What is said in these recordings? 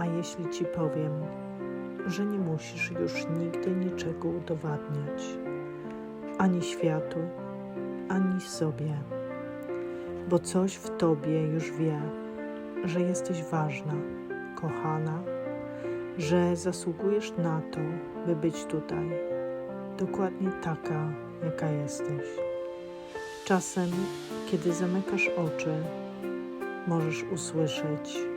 A jeśli ci powiem, że nie musisz już nigdy niczego udowadniać, ani światu, ani sobie, bo coś w tobie już wie, że jesteś ważna, kochana, że zasługujesz na to, by być tutaj, dokładnie taka, jaka jesteś. Czasem, kiedy zamykasz oczy, możesz usłyszeć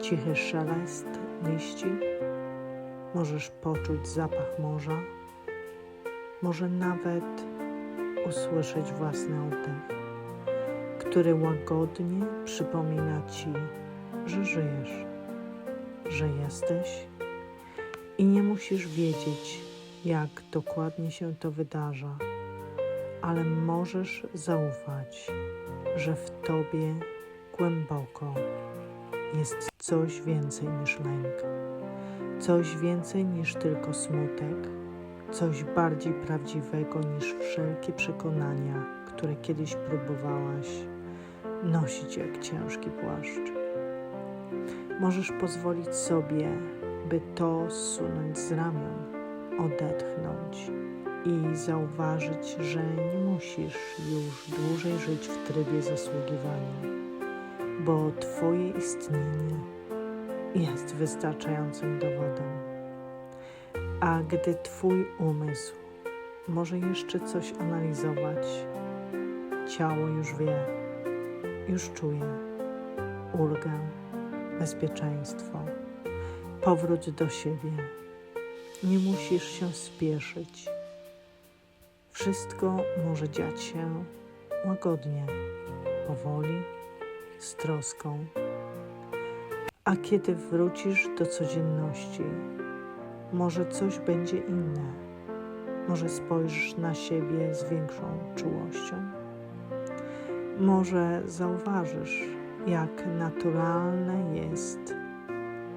cichy szelest liści, możesz poczuć zapach morza, może nawet usłyszeć własny oddech, który łagodnie przypomina ci, że żyjesz, że jesteś i nie musisz wiedzieć, jak dokładnie się to wydarza, ale możesz zaufać, że w tobie głęboko jest coś więcej niż lęk, coś więcej niż tylko smutek, coś bardziej prawdziwego niż wszelkie przekonania, które kiedyś próbowałaś nosić jak ciężki płaszcz. Możesz pozwolić sobie, by to zsunąć z ramion, odetchnąć i zauważyć, że nie musisz już dłużej żyć w trybie zasługiwania, bo Twoje istnienie jest wystarczającym dowodem. A gdy Twój umysł może jeszcze coś analizować, ciało już wie, już czuje ulgę, bezpieczeństwo, powrót do siebie. Nie musisz się spieszyć. Wszystko może dziać się łagodnie, powoli, z troską. A kiedy wrócisz do codzienności, może coś będzie inne. Może spojrzysz na siebie z większą czułością. Może zauważysz, jak naturalne jest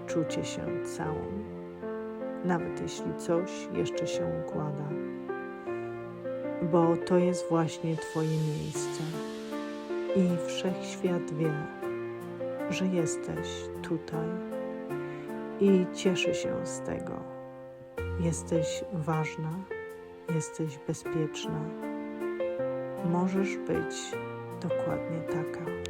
czucie się całą, nawet jeśli coś jeszcze się układa, bo to jest właśnie Twoje miejsce i wszechświat wie, że jesteś tutaj i cieszy się z tego. Jesteś ważna, jesteś bezpieczna. Możesz być dokładnie taka.